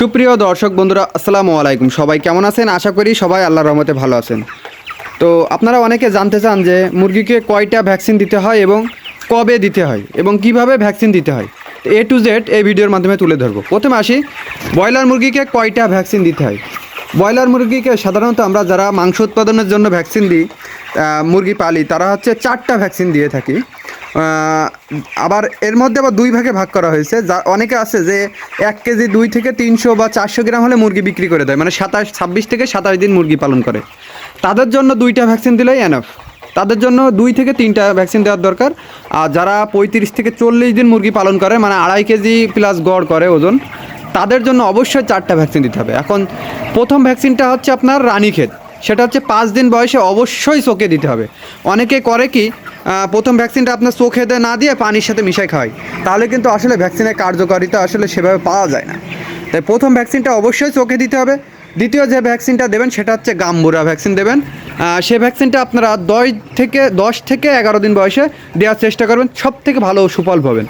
সুপ্রিয় দর্শক বন্ধুরা, আসসালামু আলাইকুম। সবাই কেমন আছেন? আশা করি সবাই আল্লাহর রহমতে ভালো আছেন। তো আপনারা অনেকে জানতে চান যে মুরগিকে কয়টা ভ্যাকসিন দিতে হয় এবং কবে দিতে হয় এবং কীভাবে ভ্যাকসিন দিতে হয়। এ টু জেড এই ভিডিওর মাধ্যমে তুলে ধরবো। প্রথমে আসি, ব্রয়লার মুরগিকে কয়টা ভ্যাকসিন দিতে হয়? ব্রয়লার মুরগিকে সাধারণত আমরা যারা মাংস উৎপাদনের জন্য ভ্যাকসিন দিই মুরগি পালি, তারা হচ্ছে চারটা ভ্যাকসিন দিয়ে থাকি। আবার এর মধ্যে আবার দুই ভাগে ভাগ করা হয়েছে। যা অনেকে আছে যে এক কেজি দুই থেকে তিনশো বা চারশো গ্রাম হলে মুরগি বিক্রি করে দেয়। মানে সাতাশ, ছাব্বিশ থেকে সাতাশ দিন মুরগি পালন করে। তাদের জন্য দুইটা ভ্যাকসিন দিলেই এনাফ তাদের জন্য দুই থেকে তিনটা ভ্যাকসিন দেওয়ার দরকার। আর যারা পঁয়ত্রিশ থেকে চল্লিশ দিন মুরগি পালন করে মানে আড়াই কেজি প্লাস গড় করে ওজন, তাদের জন্য অবশ্যই চারটা ভ্যাকসিন দিতে হবে। এখন প্রথম ভ্যাকসিনটা হচ্ছে আপনার রানীক্ষেত সেটা হচ্ছে পাঁচ দিন বয়সে অবশ্যই চোখে দিতে হবে। অনেকে করে কি প্রথম ভ্যাকসিনটা আপনার চোখে না দিয়ে পানির সাথে মিশাই খাওয়াই তাহলে কিন্তু আসলে ভ্যাকসিনের কার্যকারিতা আসলে সেভাবে পাওয়া যায় না। তাই প্রথম ভ্যাকসিনটা অবশ্যই চোখে দিতে হবে। দ্বিতীয় যে ভ্যাকসিনটা দেবেন সেটা হচ্ছে গাম্বুরা ভ্যাকসিন দেবেন। সে ভ্যাকসিনটা আপনারা দশ থেকে দশ থেকে এগারো দিন বয়সে দেওয়ার চেষ্টা করবেন সব থেকে ভালো সুফল পাবেন।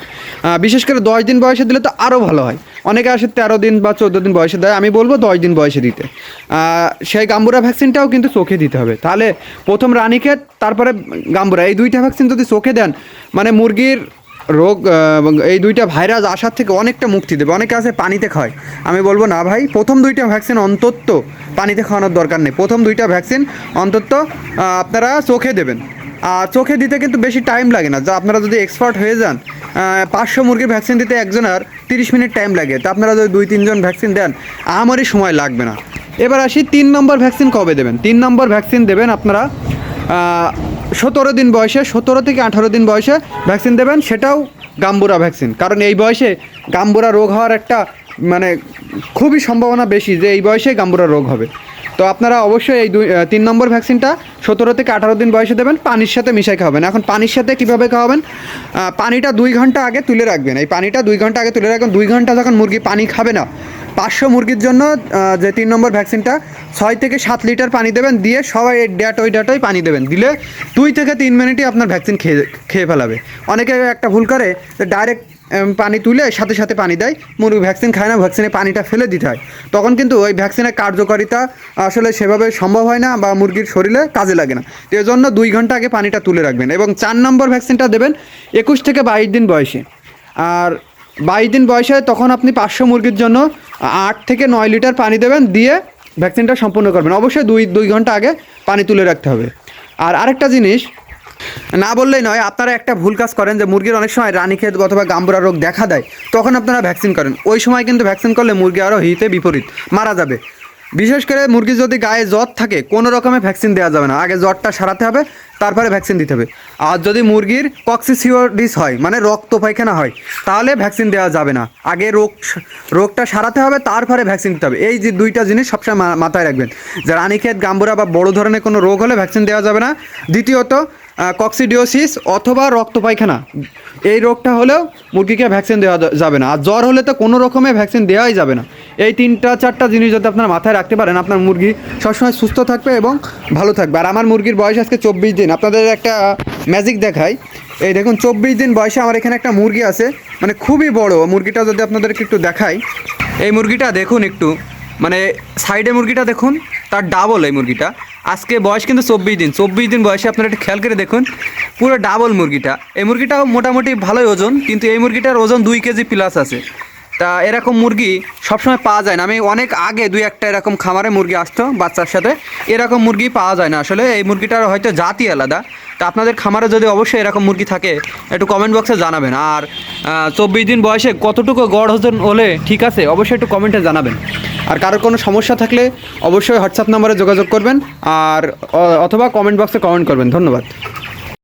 বিশেষ করে দশ দিন বয়সে দিলে তো আরও ভালো হয়। অনেকে আসে তেরো দিন বা চোদ্দ দিন বয়সে দেয়, আমি বলব দশ দিন বয়সে দিতে। সেই গাম্বুরা ভ্যাকসিনটাও কিন্তু চোখে দিতে হবে। তাহলে প্রথম রানীক্ষেত, তারপরে গাম্বুরা, এই দুইটা ভ্যাকসিন যদি চোখে দেন মানে মুরগির রোগ এই দুইটা ভাইরাস আসার থেকে অনেকটা মুক্তি দেবে। অনেকে আছে পানিতে খায়। আমি বলব না ভাই, প্রথম দুইটা ভ্যাকসিন অন্তত পানিতে খাওয়ানোর দরকার নেই। প্রথম দুইটা ভ্যাকসিন অন্তত আপনারা চোখে দেবেন। আর চোখে দিতে কিন্তু বেশি টাইম লাগে না। যা আপনারা যদি এক্সপার্ট হয়ে যান পাঁচশো মুরগির ভ্যাকসিন দিতে একজনের তিরিশ মিনিট টাইম লাগে। তা আপনারা যদি দুই, তিনজন ভ্যাকসিন দেন, আমারই সময় লাগবে না। এবার আসি, তিন নম্বর ভ্যাকসিন কবে দেবেন? তিন নম্বর ভ্যাকসিন দেবেন আপনারা সতেরো দিন বয়সে, সতেরো থেকে আঠারো দিন বয়সে ভ্যাকসিন দেবেন, সেটাও গাম্বুরা ভ্যাকসিন। কারণ এই বয়সে গাম্বুরা রোগ হওয়ার একটা মানে খুবই সম্ভাবনা বেশি যে এই বয়সে গাম্বুরা রোগ হবে। তো আপনারা অবশ্যই এই দুই তিন নম্বর ভ্যাকসিনটা সতেরো থেকে আঠারো দিন বয়সে দেবেন, পানির সাথে মিশাই খাওয়াবেন। এখন পানির সাথে কীভাবে খাওয়াবেন? পানিটা দুই ঘণ্টা আগে তুলে রাখবেন। এই পানিটা দুই ঘণ্টা আগে তুলে রাখবেন। দুই ঘণ্টা যখন মুরগি পানি খাবে না পাঁচশো মুরগির জন্য যে তিন নম্বর ভ্যাকসিনটা, ছয় থেকে সাত লিটার পানি দেবেন, দিয়ে সবাই ড্যাট ওই ড্যাটই পানি দেবেন। দিলে দুই থেকে তিন মিনিটই আপনার ভ্যাকসিন খেয়ে খেয়ে ফেলাবে। অনেকে একটা ভুল করে, যে ডাইরেক্ট পানি তুলে সাথে সাথে পানি দেয়, মুরগি ভ্যাকসিন খায় না, ভ্যাকসিনে পানিটা ফেলে দিতে হয়। তখন কিন্তু ওই ভ্যাকসিনের কার্যকারিতা আসলে সেভাবে সম্ভব হয় না বা মুরগির শরীরে কাজে লাগে না। এই জন্য দুই ঘণ্টা আগে পানিটা তুলে রাখবেন এবং চার নম্বর ভ্যাকসিনটা দেবেন একুশ থেকে বাইশ দিন বয়সে। আর বাইশ দিন বয়সে তখন আপনি পাঁচশো মুরগির জন্য আট থেকে নয় লিটার পানি দেবেন, দিয়ে ভ্যাকসিনটা সম্পূর্ণ করবেন। অবশ্যই দুই দুই ঘণ্টা আগে পানি তুলে রাখতে হবে। আর আরেকটা জিনিস, না বললেই নয়, আপনারা একটা ভুল কাজ করেন যে মুরগির অনেক সময় রানীক্ষেত অথবা গাম্বুরা রোগ দেখা দেয়, তখন আপনারা ভ্যাকসিন করেন। ওই সময় কিন্তু ভ্যাকসিন করলে মুরগি আরও হিতে বিপরীত, মারা যাবে। বিশেষ করে মুরগির যদি গায়ে জ্বর থাকে, কোনো রকমে ভ্যাকসিন দেওয়া যাবে না। আগে জ্বরটা সারাতে হবে, তারপরে ভ্যাকসিন দিতে হবে। আর যদি মুরগির কক্সিসিওডিস হয় মানে রক্ত পায়খানা হয়, তাহলে ভ্যাকসিন দেওয়া যাবে না। আগে রোগ, রোগটা সারাতে হবে, তারপরে ভ্যাকসিন দিতে হবে। এই যে দুইটা জিনিস সবসময় মাথায় রাখবেন। যে রানীক্ষেত, গাম্বুরা বা বড় ধরনের কোনো রোগ হলে ভ্যাকসিন দেওয়া যাবে না। দ্বিতীয়ত কক্সিডিওসিস অথবা রক্ত পায়খানা। এই রোগটা হলেও মুরগিকে ভ্যাকসিন দেওয়া যাবে না। আর জ্বর হলে তো কোনো রকমের ভ্যাকসিন দেওয়াই যাবে না। এই তিনটা, চারটা জিনিস যদি আপনার মাথায় রাখতে পারেন, আপনার মুরগি সবসময় সুস্থ থাকবে এবং ভালো থাকবে। আর আমার মুরগির বয়স আজকে চব্বিশ দিন। আপনাদের একটা ম্যাজিক দেখাই। এই দেখুন, চব্বিশ দিন বয়সে আমার এখানে একটা মুরগি আছে। মানে খুবই বড়। মুরগিটা যদি আপনাদেরকে একটু দেখাই। এই মুরগিটা দেখুন একটু। মানে সাইডে মুরগিটা দেখুন, তার ডাবল এই মুরগিটা। আজকে বয়স কিন্তু চব্বিশ দিন। চব্বিশ দিন বয়সে আপনারা একটু খেয়াল করে দেখুন, পুরো ডাবল মুরগিটা। এই মুরগিটাও মোটামুটি ভালোই ওজন, কিন্তু এই মুরগিটার ওজন দুই কেজি প্লাস আছে। তা এরকম মুরগি সবসময় পাওয়া যায় না। আমি অনেক আগে দুই একটা এরকম খামারে মুরগি আসতো বাচ্চার সাথে। এরকম মুরগি পাওয়া যায় না আসলে। এই মুরগিটার হয়তো জাতি আলাদা। তা আপনাদের খামারে যদি অবশ্যই এরকম মুরগি থাকে, একটু কমেন্ট বক্সে জানাবেন। আর চব্বিশ দিন বয়সে কতটুকু গড় ওজন হলে ঠিক আছে, অবশ্যই একটু কমেন্টে জানাবেন। আর কারোর কোনো সমস্যা থাকলে অবশ্যই হোয়াটসঅ্যাপ নাম্বারে যোগাযোগ করবেন। আর অথবা কমেন্ট বক্সে কমেন্ট করবেন। ধন্যবাদ।